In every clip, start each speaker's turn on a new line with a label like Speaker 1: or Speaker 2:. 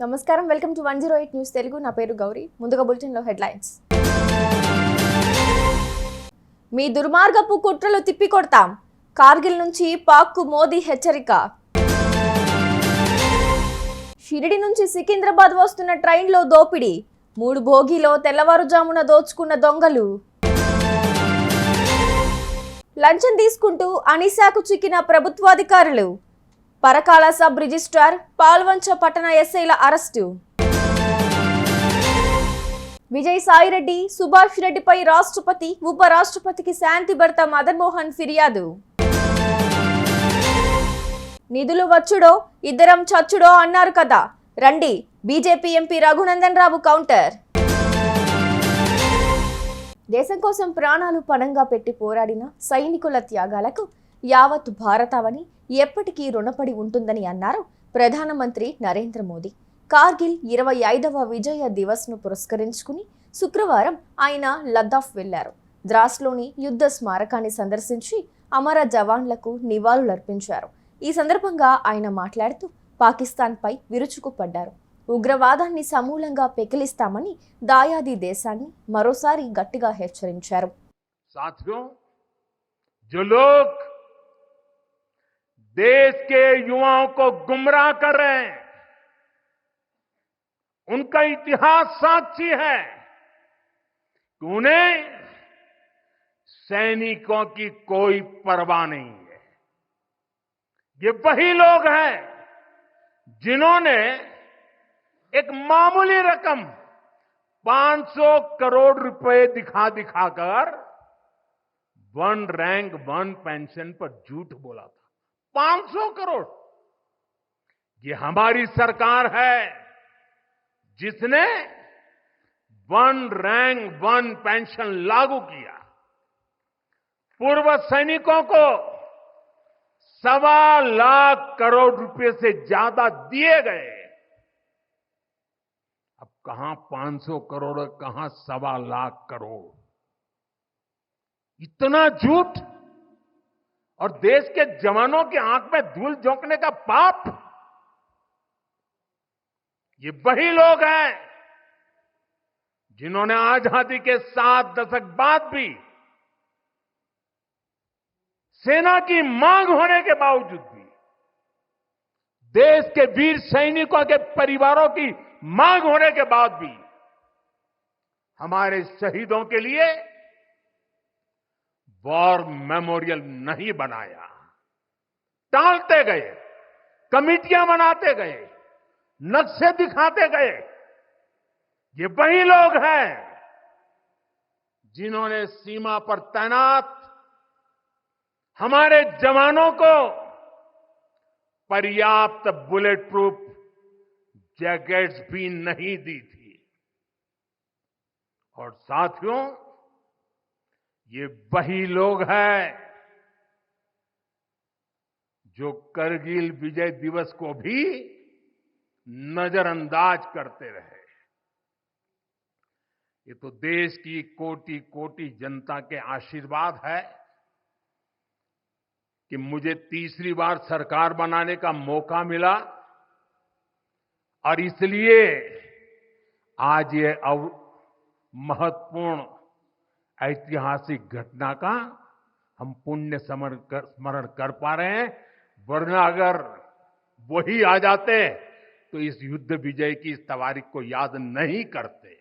Speaker 1: నమస్కారం. Welcome to one zero eight news Telugu. నా పేరు గౌరీ. ముందుగా బులెటిన్లో హెడ్లైన్స్. మీ దుర్మార్గపు కుట్రలు తిప్పికొడతాం. కార్గిల్ నుంచి పాక్కు మోదీ హెచ్చరిక. షిరిడి నుంచి సికింద్రాబాద్ వస్తున్న ట్రైన్లో దోపిడీ. మూడు భోగిలో తెల్లవారుజామున దోచుకున్న దొంగలు. లంచం తీసుకుంటూ అనిశాకు చిక్కిన ప్రభుత్వాధికారులు. పరకాల సబ్ రిజిస్ట్రార్ పాల్వంచ పట్టణ ఎస్ఐల అరెస్టు. విజయ్ సాయిరెడ్డి సుభాష్ రెడ్డిపై రాష్ట్రపతి ఉపరాష్ట్రపతికి శాంతి భర్త మదన్మోహన్ ఫిర్యాదు. నిధులు వచ్చుడో ఇద్దరం చచ్చుడో అన్నారు కదా. రండి BJP MP Raghunandan Rao counter. దేశం కోసం ప్రాణాలు పణంగా పెట్టి పోరాడిన సైనికుల త్యాగాలకు యావత్ భారతావని ఎప్పటికీ రుణపడి ఉంటుందని అన్నారు ప్రధానమంత్రి నరేంద్ర మోదీ. కార్గిల్ ఇరవై ఐదవ విజయ దివస్ను పురస్కరించుకుని శుక్రవారం ఆయన లద్దాఖ్ వెళ్ళారు ద్రాస్లోని యుద్ధ స్మారకాన్ని సందర్శించి అమర జవాన్లకు నివాళులర్పించారు. ఈ సందర్భంగా ఆయన మాట్లాడుతూ పాకిస్తాన్పై విరుచుకుపడ్డారు. ఉగ్రవాదాన్ని సమూలంగా పెకిలిస్తామని దాయాది దేశాన్ని మరోసారి గట్టిగా హెచ్చరించారు.
Speaker 2: జో देश के युवाओं को गुमराह कर रहे हैं। उनका इतिहास साक्षी है कि उन्हें सैनिकों की कोई परवाह नहीं है। ये वही लोग हैं जिन्होंने एक मामूली रकम 500 करोड़ रुपए दिखा दिखाकर वन रैंक वन पेंशन पर झूठ बोला था। 500 करोड़। ये हमारी सरकार है, जिसने वन रैंक वन पेंशन लागू किया। पूर्व सैनिकों को सवा लाख करोड़ रुपए से ज़्यादा दिए गए। अब कहाँ 500 करोड़, कहाँ सवा लाख करोड़? इतना झूठ? और देश के जवानों की आँख में धूल झोंकने का पाप। ये वही लोग हैं जिन्होंने आज़ादी के सात दशक बाद भी सेना की मांग होने के बावजूद भी देश के वीर सैनिकों के परिवारों की मांग होने के बाद भी हमारे शहीदों के लिए वॉर मेमोरियल नहीं बनाया। टालते गए, कमिटियाँ बनाते गए, नक्शे दिखाते गए। ये वही लोग हैं जिन्होंने सीमा पर तैनात हमारे जवानों को पर्याप्त बुलेट प्रूफ जैकेट्स भी नहीं दी थी। और साथियों ये वही लोग हैं जो करगिल विजय दिवस को भी नजरअंदाज करते रहे। ये तो देश की कोटि कोटि जनता के आशीर्वाद है कि मुझे तीसरी बार सरकार बनाने का मौका मिला और इसलिए आज ये अव, महत्वपूर्ण ऐतिहासिक घटना का हम पुण्य कर, स्मरण कर पा रहे हैं। वरना अगर वही आ जाते तो इस युद्ध विजय की इस तवारीख को याद नहीं करते।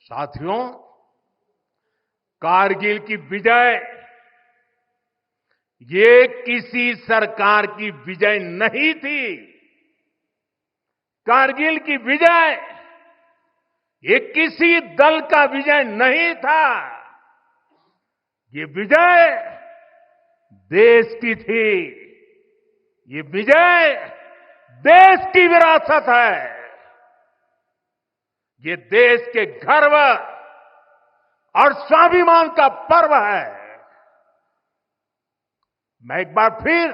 Speaker 2: साथियों कारगिल की विजय ये किसी सरकार की विजय नहीं थी। कारगिल की विजय ये किसी दल का विजय नहीं था। ये विजय देश की थी। ये विजय देश की विरासत है। ये देश के गर्व और स्वाभिमान का पर्व है। मैं एक बार फिर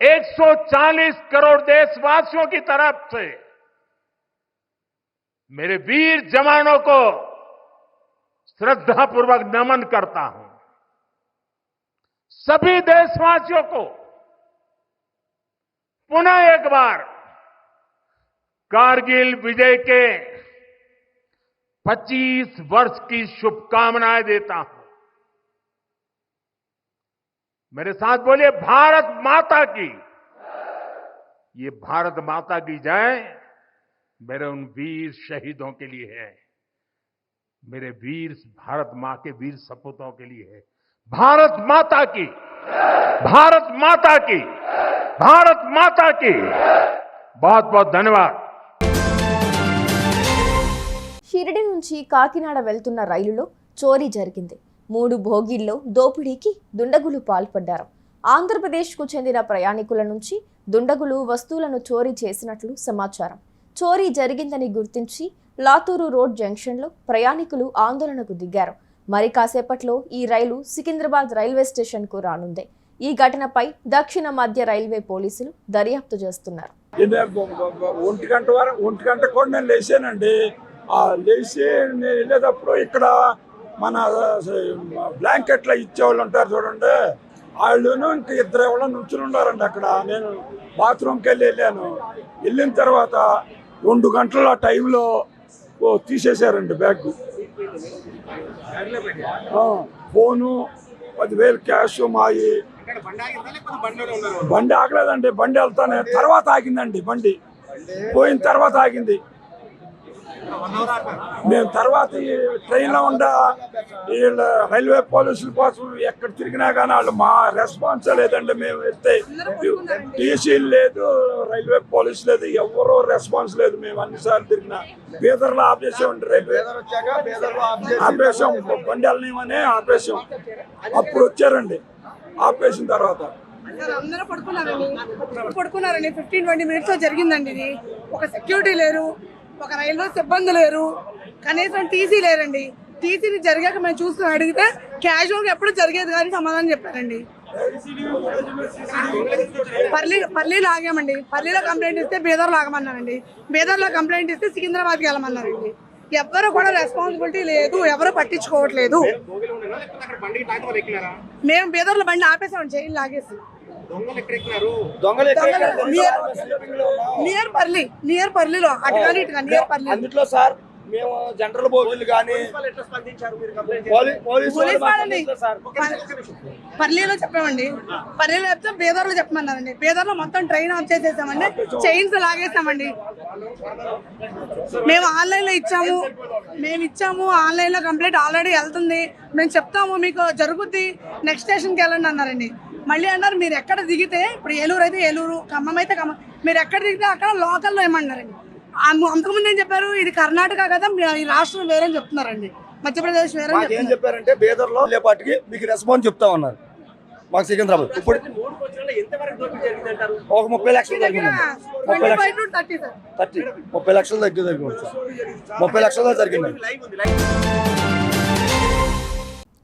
Speaker 2: 140 करोड़ देशवासियों की तरफ़ से मेरे वीर जवानों को श्रद्धापूर्वक नमन करता हूँ। सभी देशवासियों को पुनः एक बार कारगिल विजय के 25 वर्ष की शुभकामनाएँ देता हूँ। मेरे साथ बोलिए, भारत माता की। ये भारत माता की जय। मेरे उन वीर शहीदों के लिए है मेरे वीर भारत मां के वीर सपूतों के लिए है भारत माता की भारत माता की भारत माता की बहुत बहुत धन्यवाद
Speaker 1: షిరిడి నుంచి కాకినాడ వెళ్తున్న రైలులో చోరీ జరిగింది మూడు భోగిల్లో దోపిడీకి దుండగులు పాల్పడ్డారు ఆంధ్రప్రదేశ్కు చెందిన ప్రయాణికుల నుంచి దుండగులు వస్తువులను చోరీ చేసినట్లు సమాచారం చోరీ జరిగిందని గుర్తించి లాతూరు రోడ్ జంక్షన్లో ప్రయాణికులు ఆందోళనకు దిగారు. మరి కాసేపట్లో ఈ రైలు సికింద్రాబాద్ రైల్వే స్టేషన్కు రానుంది. ఈ ఘటనపై దక్షిణ మధ్య రైల్వే పోలీసులు దర్యాప్తు చేస్తున్నారు.
Speaker 3: ఒంటి గంట వరకు ఒంటి గంట కూడా నేను లేచానండి. ఆ లేచి నేను వెళ్ళేటప్పుడు ఇక్కడ మన బ్లాంకెట్లో ఇచ్చేవాళ్ళు ఉంటారు చూడండి. వాళ్ళును ఇంకా ఇద్దరు ఎవరో నుంచుని ఉన్నారండి అక్కడ. నేను బాత్రూమ్కి వెళ్ళి వెళ్ళాను. వెళ్ళిన తర్వాత రెండు గంటల టైంలో ఓ తీసేశారండి బ్యాగ్. ఫోను పదివేలు క్యాష్ మాయి. బండి ఆగలేదండి బండి వెళ్తానే. తర్వాత ఆగిందండి బండి. పోయిన తర్వాత ఆగింది. మేము తర్వాత ఈ ట్రైన్లో ఉండ వీళ్ళ రైల్వే పోలీసుల కోసం ఎక్కడ తిరిగినా కానీ వాళ్ళు మా రెస్పాన్స్ లేదండి మేము వెళ్తే. టీసీ లేదు రైల్వే పోలీస్ లేదు ఎవరో రెస్పాన్స్ లేదు మేము అన్నిసార్లు తిరిగినా. బీదర్లో ఆపేసామండి రైల్వే ఆపేసాం బండి ఆపేసాం. అప్పుడు వచ్చారండి. ఆపేసిన తర్వాత.
Speaker 4: అందరూ పడుకున్నారండి పడుకున్నారండి ఫిఫ్టీన్ ట్వంటీ మినిట్స్లో జరిగిందండి ఇది. ఒక సెక్యూరిటీ లేరు ఒక రైల్వే సిబ్బంది లేరు. కనీసం టీసీ లేరండి. టీసీని జరిగాక మేము చూసుకుని అడిగితే క్యాజువల్గా ఎప్పుడు జరిగేది కానీ సమాధానం చెప్పారండి. పర్లీ పర్లీలో ఆగామండి పర్లీలో కంప్లైంట్ ఇస్తే బీదర్లో ఆగమన్నారండి. బీదర్లో కంప్లైంట్ ఇస్తే సికింద్రాబాద్కి వెళ్ళమన్నారండి. ఎవ్వరు కూడా రెస్పాన్సిబిలిటీ లేదు. ఎవరు పట్టించుకోవట్లేదు. మేము బీదర్లో బండి ఆపేసామండి చైన్ లాగేసి. నియర్ నియర్ పర్లీ నియర్ పర్లీలో అటు కానీ ఇటు కానీ నియర్ పర్లీ
Speaker 5: అందుట్లో సార్ మేము జనరల్ కానీ
Speaker 4: పర్లీలో చెప్పామండి. పర్లీలో చెప్తే బీదర్లో చెప్పమన్నారండి. బీదర్లో మొత్తం ట్రైన్ ఆఫ్ చేసేసామండి. చైన్స్ లాగేసామండి. మేము ఆన్లైన్లో ఇచ్చాము. మేము ఇచ్చాము. ఆన్లైన్లో కంప్లీట్ ఆల్రెడీ వెళ్తుంది. మేము చెప్తాము మీకు జరుగుద్ది. నెక్స్ట్ స్టేషన్కి వెళ్ళండి అన్నారండి. మళ్ళీ అన్నారు మీరు ఎక్కడ దిగితే ఇప్పుడు ఏలూరు అయితే ఏలూరు ఖమ్మం అయితే ఖమ్మం మీరు ఎక్కడ దిగితే అక్కడ లోకల్లో ఏమన్నారండి? అంతకుముందు ఏం చెప్పారు? ఇది కర్ణాటక కదా మీ- ఈ రాష్ట్రం వేరే అని చెప్తున్నారండి. మధ్యప్రదేశ్ వేరే
Speaker 5: ఏం చెప్పారంటే బీదర్లో లేపాటికి మీకు రెస్పాన్స్ చెప్తా ఉన్నారు. మాకు సికింద్రాబాద్. ఇప్పుడు ఒక ముప్పై లక్షలు ముప్పై లక్షలు.
Speaker 4: థర్టీ
Speaker 5: ముప్పై లక్షలు దగ్గర జరిగింది ముప్పై లక్షలు జరిగిందండి.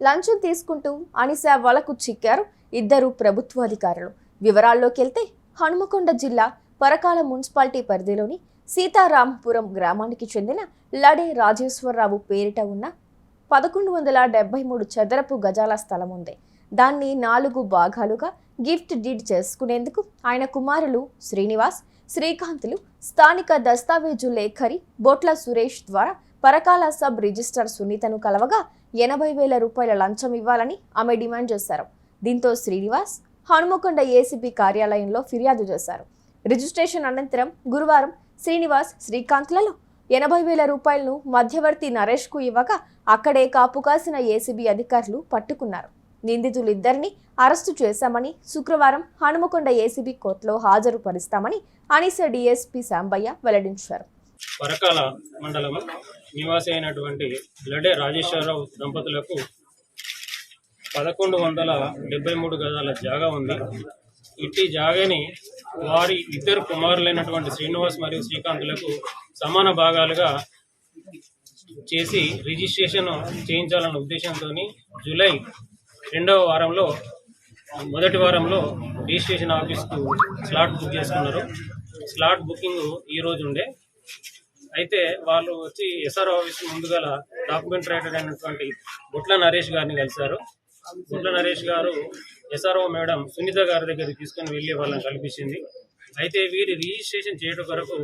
Speaker 1: లంచం తీసుకుంటూ అనిసా వలకు చిక్కారు ఇద్దరు ప్రభుత్వాధికారులు వివరాల్లోకి వెళ్తే హనుమకొండ జిల్లా పరకాల మున్సిపాలిటీ పరిధిలోని సీతారాంపురం గ్రామానికి చెందిన లడే రాజేశ్వరరావు పేరిట ఉన్న పదకొండు వందల డెబ్బై మూడు చదరపు గజాల స్థలం ఉంది. దాన్ని నాలుగు భాగాలుగా గిఫ్ట్ డీడ్ చేసుకునేందుకు ఆయన కుమారులు శ్రీనివాస్ శ్రీకాంతులు స్థానిక దస్తావేజు లేఖరి బొట్ల సురేష్ ద్వారా పరకాల సబ్ రిజిస్టర్ సునీతను కలవగా ఎనభై వేల రూపాయల లంచం ఇవ్వాలని ఆమె డిమాండ్ చేశారు. దీంతో శ్రీనివాస్ హనుమకొండ ఏసీబీ కార్యాలయంలో ఫిర్యాదు చేశారు. రిజిస్ట్రేషన్ అనంతరం గురువారం శ్రీనివాస్ శ్రీకాంత్లలో ఎనభై వేల రూపాయలను మధ్యవర్తి నరేష్కు ఇవ్వగా అక్కడే కాపు కాసిన ఏసీబీ అధికారులు పట్టుకున్నారు. నిందితులిద్దరిని అరెస్టు చేశామని శుక్రవారం హనుమకొండ ఏసీబీ కోర్టులో హాజరుపరుస్తామని అనిస డీఎస్పీ సాంబయ్య వెల్లడించారు.
Speaker 6: పరకాల మండలం నివాసి అయినటువంటి లడే రాజేశ్వరరావు దంపతులకు పదకొండు వందల డెబ్బై మూడు గజాల జాగా ఉంది. ఇట్టి జాగాని వారి ఇద్దరు కుమారులైనటువంటి శ్రీనివాస్ మరియు శ్రీకాంత్లకు సమాన భాగాలుగా చేసి రిజిస్ట్రేషన్ చేయించాలన్న ఉద్దేశంతో జూలై రెండవ వారంలో మొదటి వారంలో రిజిస్ట్రేషన్ ఆఫీస్కు స్లాట్ బుక్ చేసుకున్నారు. స్లాట్ బుకింగ్ ఈరోజు ఉండే. అయితే వాళ్ళు వచ్చి ఎస్ఆర్ ఆఫీస్ ముందుగల డాక్యుమెంట్ రైటర్ అయినటువంటి బుట్ల నరేష్ గారిని కలిశారు. బుట్ల నరేష్ గారు ఎస్ఆర్ఓ మేడం సునీత గారి దగ్గరికి తీసుకొని వెళ్ళి వాళ్ళని కల్పించింది. అయితే వీరి రిజిస్ట్రేషన్ చేయడం కొరకు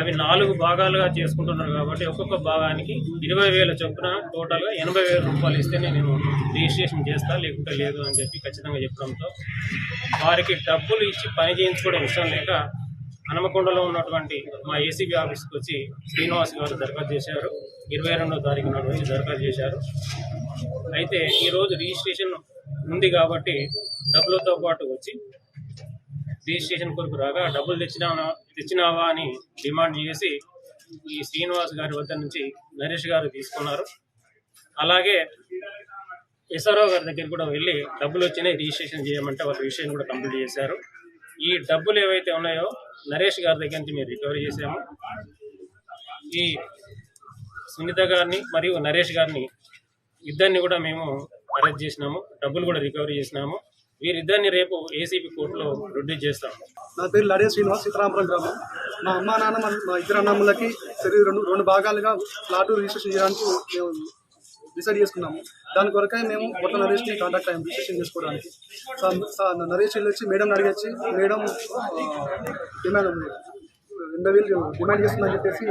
Speaker 6: అవి నాలుగు భాగాలుగా చేసుకుంటున్నారు కాబట్టి ఒక్కొక్క భాగానికి ఇరవై వేల చొప్పున టోటల్గా ఎనభై వేల రూపాయలు ఇస్తేనే నేను రిజిస్ట్రేషన్ చేస్తా లేకుంటే లేదు అని చెప్పి ఖచ్చితంగా చెప్పడంతో వారికి డబ్బులు ఇచ్చి పని చేయించుకోవడం ఇష్టం లేక హనుమకొండలో ఉన్నటువంటి మా ఏసీబీ ఆఫీస్కి వచ్చి శ్రీనివాస్ గారు దరఖాస్తు చేశారు. ఇరవై రెండో తారీఖు నాడు వచ్చి దరఖాస్తు చేశారు. అయితే ఈరోజు రిజిస్ట్రేషన్ ఉంది కాబట్టి డబ్బులతో పాటు వచ్చి రిజిస్ట్రేషన్ కొరకు రాగా డబ్బులు తెచ్చినా తెచ్చినావా అని డిమాండ్ చేసి ఈ శ్రీనివాస్ గారి వద్ద నుంచి నరేష్ గారు తీసుకున్నారు. అలాగే ఎస్ఆర్ఓ గారి దగ్గర కూడా వెళ్ళి డబ్బులు వచ్చినాయి రిజిస్ట్రేషన్ చేయమంటే వాళ్ళ రిజిస్ట్రేషన్ కూడా కంప్లీట్ చేశారు. ఈ డబ్బులు ఏవైతే ఉన్నాయో నరేష్ గారి దగ్గర నుంచి మేము రికవరీ చేశాము. ఈ సునీత గారిని మరియు నరేష్ గారిని ఇద్దరిని కూడా మేము అరెస్ట్ చేసినాము. డబ్బులు కూడా రికవరీ చేసినాము. వీరిద్దరిని రేపు ఏసీబీ కోర్టులో ప్రొడ్యూస్ చేస్తాము.
Speaker 7: నా పేరు లడే శ్రీనివాస్ సీతారామపురం గ్రామం. మా అమ్మ నాన్న మా ఇద్దరు అన్నమ్మలకి రెండు రెండు భాగాలుగా ప్లాటు రిజిస్ట్రేషన్ చేయడానికి మేము డిసైడ్ చేసుకున్నాము. దాని కొరకై మేము కొత్త నరేష్ని కాంటాక్ట్ అయ్యాము రిజిస్ట్రేషన్ చేసుకోవడానికి. సా- నరేష్ వెళ్ళొచ్చి మేడం అడిగొచ్చి మేడం డిమాండ్ రెండు వేలు డిమాండ్ చేస్తుందని చెప్పేసి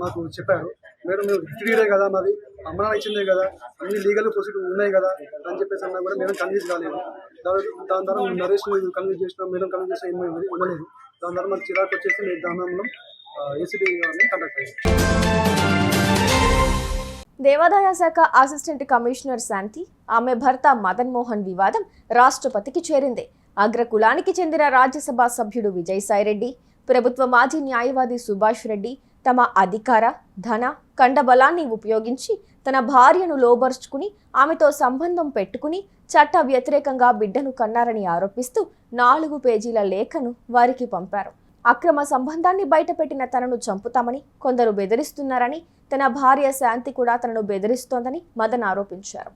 Speaker 7: మాకు చెప్పారు. మేడం మేము ఫిఫ్టీ కదా మాది అమ్మ నాన్న ఇచ్చిందే కదా అన్ని లీగల్ ప్రొసీజర్ ఉన్నాయి కదా అని చెప్పేసి అన్నా కూడా మేడం కన్విన్స్ కాలేదు. దాని దాని ద్వారా మేము నరేష్ కన్విన్స్ చేసినాం మేడం కన్విన్స్ చేసిన ఏమీ ఇవ్వలేదు దాని ద్వారా మాకు చిరాకు వచ్చేసి మేము దానంలో ఏసీబీ కండక్ట్ అయ్యాం.
Speaker 1: దేవాదాయ శాఖ అసిస్టెంట్ కమిషనర్ శాంతి ఆమె భర్త మదన్ మోహన్ వివాదం రాష్ట్రపతికి చేరింది. అగ్రకులానికి చెందిన రాజ్యసభ సభ్యుడు విజయసాయిరెడ్డి ప్రభుత్వ మాజీ న్యాయవాది సుభాష్ రెడ్డి తమ అధికార ధన కండబలాన్ని ఉపయోగించి తన భార్యను లోబర్చుకుని ఆమెతో సంబంధం పెట్టుకుని చట్ట వ్యతిరేకంగా బిడ్డను కన్నారని ఆరోపిస్తూ నాలుగు పేజీల లేఖను వారికి పంపారు. అక్రమ సంబంధాన్ని బయటపెట్టిన తనను చంపుతామని కొందరు బెదిరిస్తున్నారని తన భార్య శాంతి కూడా తనను బెదిరిస్తోందని మదన్ ఆరోపించారు.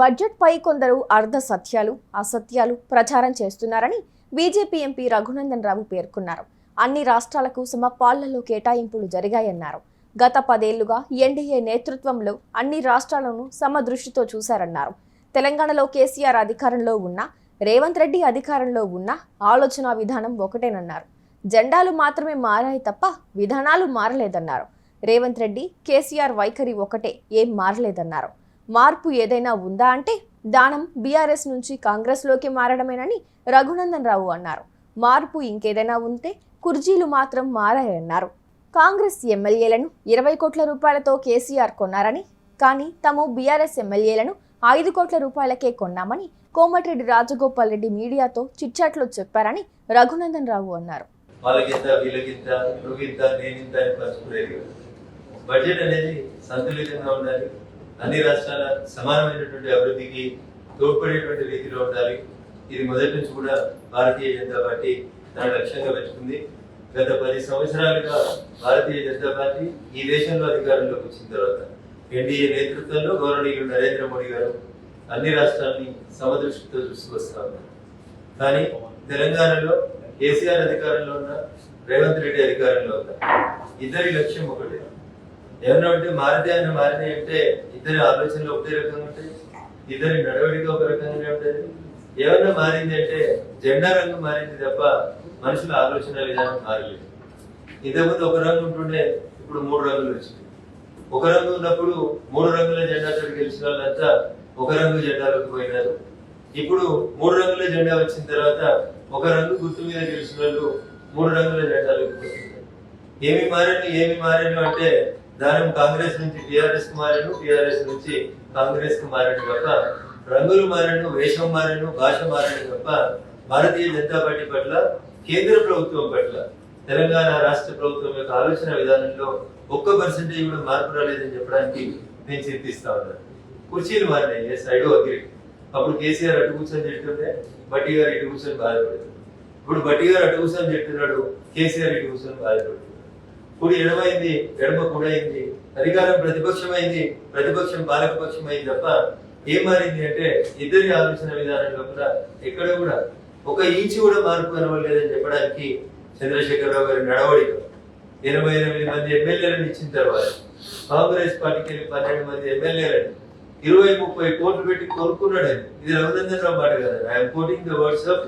Speaker 1: బడ్జెట్పై కొందరు అర్ధ సత్యాలు అసత్యాలు ప్రచారం చేస్తున్నారని బీజేపీ ఎంపీ రఘునందన్ రావు పేర్కొన్నారు. అన్ని రాష్ట్రాలకు సమపాళ్ళలో కేటాయింపులు జరిగాయన్నారు. గత పదేళ్ళుగా ఎన్డీఏ నేతృత్వంలో అన్ని రాష్ట్రాలను సమదృష్టితో చూశారన్నారు. తెలంగాణలో కేసీఆర్ అధికారంలో ఉన్నా రేవంత్ రెడ్డి అధికారంలో ఉన్న ఆలోచన విధానం ఒకటేనన్నారు. జెండాలు మాత్రమే మారాయి తప్ప విధానాలు మారలేదన్నారు. రేవంత్ రెడ్డి కేసీఆర్ వైఖరి ఒకటే ఏం మారలేదన్నారు. మార్పు ఏదైనా ఉందా అంటే దానం బీఆర్ఎస్ నుంచి కాంగ్రెస్లోకి మారడమేనని రఘునందన్ రావు అన్నారు. మార్పు ఇంకేదైనా ఉంటే కుర్జీలు మాత్రం మారాయన్నారు. కాంగ్రెస్ ఎమ్మెల్యేలను ఇరవై కోట్ల రూపాయలతో కేసీఆర్ కొన్నారని కానీ తాము బీఆర్ఎస్ ఎమ్మెల్యేలను ఐదు కోట్ల రూపాయలకే కొన్నామని కోమటిరెడ్డి రాజగోపాల్ రెడ్డి మీడియాతో చిట్చాట్లో చెప్పారని రఘునందన్ రావు అన్నారు.
Speaker 8: వాళ్ళకింత వీళ్ళకింత నువ్వింత నేనింత అని పంచుకునేది. బడ్జెట్ అనేది సంతులితంగా ఉండాలి. అన్ని రాష్ట్రాల సమానమైనటువంటి అభివృద్ధికి తోడ్పడేటువంటి రీతిలో ఉండాలి. ఇది మొదటి నుంచి కూడా భారతీయ జనతా పార్టీ తన లక్ష్యంగా పెట్టుకుంది గత పది సంవత్సరాలుగా భారతీయ జనతా పార్టీ ఈ దేశంలో అధికారంలోకి వచ్చిన తర్వాత ఎన్డీఏ నేతృత్వంలో గౌరవనీయులు నరేంద్ర మోడీ గారు అన్ని రాష్ట్రాల్ని సమదృష్టితో చూసుకొస్తా ఉన్నారు. కానీ తెలంగాణలో కేసీఆర్ అధికారంలో ఉన్న రేవంత్ రెడ్డి అధికారంలో ఉన్న ఇద్దరి లక్ష్యం ఒకటే. ఏమన్నా ఉంటే మారితే అని మారితే అంటే ఇద్దరి ఆలోచనలు ఒకటే రకంగా ఉంటాయి ఇద్దరి నడవడిక ఒక రకంగానే ఉంటుంది. ఏమన్నా మారింది అంటే జెండా రంగు మారింది తప్ప మనుషుల ఆలోచన విధానం మారలేదు. ఇంతకుముందు ఒక రంగు ఉంటుండే ఇప్పుడు మూడు రంగులు వచ్చింది ఒక రంగు ఉన్నప్పుడు మూడు రంగుల జెండాతో గెలిచిన వాళ్ళంతా ఒక రంగు జెండాలోకి పోయినారు ఇప్పుడు మూడు రంగుల జెండా వచ్చిన తర్వాత ఒక రంగు గుర్తు మీద గెలిచిన వాళ్ళు మూడు రంగుల జెండాలోకి పోతున్నారు ఏమి మారాను ఏమి మారాను అంటే దానం కాంగ్రెస్ నుంచి టిఆర్ఎస్కు మారాను టిఆర్ఎస్ నుంచి కాంగ్రెస్కు మారాను తప్ప రంగులు మారాను వేషం మారాను భాష మారాను తప్ప భారతీయ జనతా పార్టీ పట్ల కేంద్ర ప్రభుత్వం పట్ల తెలంగాణ రాష్ట్ర ప్రభుత్వం యొక్క ఆలోచన విధానంలో ఒక్క పర్సెంటేజ్ కూడా మార్పు రాలేదని చెప్పడానికి నేను చింతిస్తా ఉన్నాను. కుర్చీలు మారినాయి. Yes I do agree. అప్పుడు కేసీఆర్ అటు కూర్చొని చెప్తుంటే బట్టి గారు ఇటు కూర్చొని బాధపడుతుంది. ఇప్పుడు బట్టి గారు అటు కూర్చొని చెప్తున్నాడు కేసీఆర్ ఇటు కూర్చొని బాధపడుతున్నాడు కుడి ఎడమైంది ఎడమ కుడైంది అధికారం ప్రతిపక్షమైంది ప్రతిపక్షం పాలకపక్షం అయింది తప్ప ఏం మారింది అంటే ఇద్దరి ఆలోచన విధానం తప్ప ఎక్కడ కూడా. ఒక ఇంచు కూడా మార్పు కనవలేదని చెప్పడానికి చంద్రశేఖరరావు గారి నడవడిక. ఎనభై ఎనిమిది మంది ఎమ్మెల్యేలను ఇచ్చిన తర్వాత కాంగ్రెస్ పార్టీకి వెళ్ళి పన్నెండు మంది ఎమ్మెల్యేలను ఇరవై ముప్పై కోట్లు పెట్టి కొనుక్కున్నాడు ఆయన ఇది రఘునందన్ రావు మాట కదా I'm quoting the words of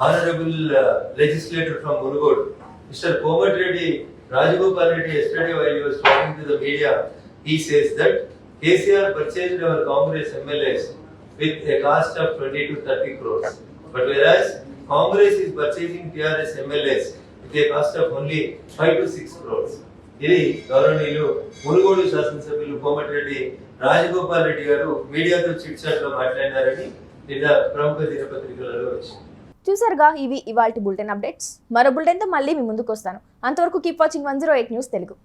Speaker 8: honorable uh, legislator from Murugodu, Mr. Komat Reddy, Rajagopal Reddy, yesterday while he was talking to the media, he says that KCR purchased our Congress MLAs with a cost of 20 to 30 crores. But whereas Congress is purchasing TRS MLAs with a cost of only 5 to 6 crores. ఇది గౌరవనీయులు మునుగోడు శాసనసభ్యులు కోమటిరెడ్డి రాజగోపాల్ రెడ్డి గారు మీడియాతో chit చాట్లో మాట్లాడినారని నిన్న ప్రముఖ దినపత్రికలలో వచ్చింది.
Speaker 1: చూసారుగా ఇవి ఇవాళ బులెటిన్ అప్డేట్స్. మరో బులెటిన్తో మళ్ళీ మీ ముందుకు వస్తాను. అంతవరకు keep watching one zero eight news Telugu.